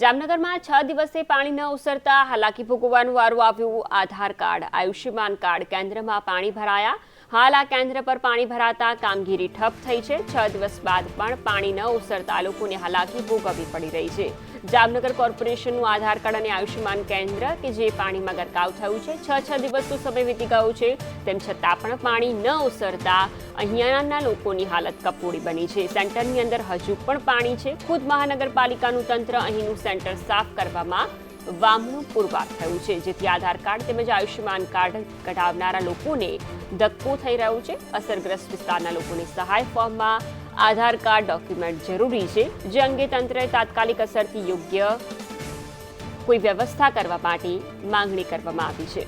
જામનગરમાં છ દિવસે પાણી ન ઉસરતા હાલાકી ભોગવવાનું વારું આવ્યું. આધાર કાર્ડ, આયુષ્યમાન કાર્ડ કેન્દ્રમાં પાણી ભરાયા. હાલ આ કેન્દ્ર પર પાણી ભરાતા કામગીરી ઠપ થઈ છે. છ દિવસ બાદ પણ પાણી ન ઉસરતા લોકોને હાલાકી ભોગવવી પડી રહી છે. જામનગર કોર્પોરેશનનું આધાર કાર્ડ અને આયુષ્યમાન કેન્દ્ર કે જે પાણીમાં ગરકાવ થયું છે, છ છ દિવસનો સમય વીતી ગયો છે. તેમ છતાં પણ પાણી ન ઉસરતા અહીંયાના લોકોની હાલત કપોળી બની છે. સેન્ટરની અંદર હજુ પણ પાણી છે. ખુદ મહાનગરપાલિકાનું તંત્ર અહીંનું સેન્ટર સાફ કરવામાં વામણું પુરવાર થયું છે, જેથી આધાર કાર્ડ તેમજ આયુષ્યમાન કાર્ડ કઢાવનારા લોકોને ધક્કો થઈ રહ્યો છે. અસરગ્રસ્ત વિસ્તારના લોકોને સહાય ફોર્મમાં આધાર કાર્ડ ડોક્યુમેન્ટ જરૂરી છે. જે અંગે તંત્રએ તાત્કાલિક અસરથી યોગ્ય કોઈ વ્યવસ્થા કરવા માટે માંગણી કરવામાં આવી છે.